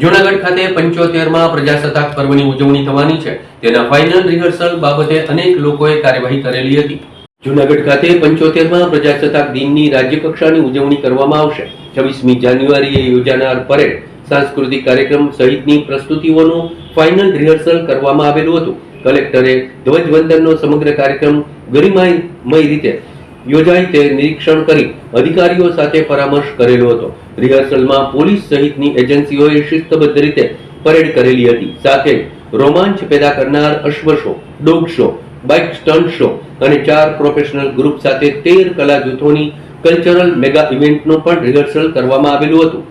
જૂનાગઢ ખાતે પંચોતેરમાં પ્રજાસત્તાક પર્વની ઉજવણી થવાની છે. તેના ફાઇનલ રિહર્સલ બાબતે અનેક લોકોએ કાર્યવાહી કરેલી હતી. જૂનાગઢ ખાતે પંચોતેરમાં પ્રજાસત્તાક દિનની રાજ્યકક્ષાની ઉજવણી કરવામાં આવશે. છવ્વીસમી જાન્યુઆરીએ યોજાનાર પરેડ સાંસ્કૃતિક કાર્યક્રમ સહિતની પ્રસ્તુતિઓનું ફાઇનલ રિહર્સલ કરવામાં આવેલું હતું. કલેક્ટરે ધ્વજવંદનનો સમગ્ર કાર્યક્રમ ગરિમામય રીતે યોજાય તે નિરીક્ષણ કરી અધિકારીઓ સાથે પરામર્શ કરેલો હતો. રિહર્સલમાં પોલીસ સહિતની એજન્સીઓએ શિસ્તબદ્ધ રીતે પરેડ કરેલી હતી. સાથે રોમાંચ પેદા કરનાર અશ્વ show, dog show, bike stunt show અને ચાર પ્રોફેશનલ ગ્રુપ સાથે તેર કલા જૂથોની કલ્ચરલ મેગા ઇવેન્ટનું પણ રિહર્સલ કરવામાં આવેલું હતું.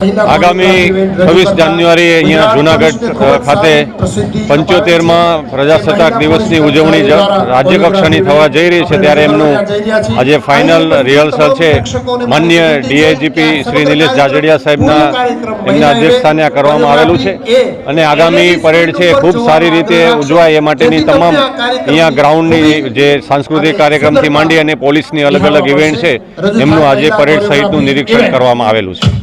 આગામી છવ્વીસ જાન્યુઆરીએ અહીંયા જુનાગઢ ખાતે પંચોતેરમાં પ્રજાસત્તાક દિવસની ઉજવણી રાજ્યકક્ષાની થવા જઈ રહી છે ત્યારે એમનું આજે ફાઇનલ રિહર્સલ છે. માન્ય ડીઆઈજીપી શ્રી નિલેશ જાજડિયા સાહેબના એમના અધ્યક્ષસ્થાને આ કરવામાં આવેલું છે. અને આગામી પરેડ છે ખૂબ સારી રીતે ઉજવાય એ માટેની તમામ અહીંયા ગ્રાઉન્ડની જે સાંસ્કૃતિક કાર્યક્રમથી માંડી અને પોલીસની અલગ અલગ ઇવેન્ટ છે એમનું આજે પરેડ સહિતનું નિરીક્ષણ કરવામાં આવેલું છે.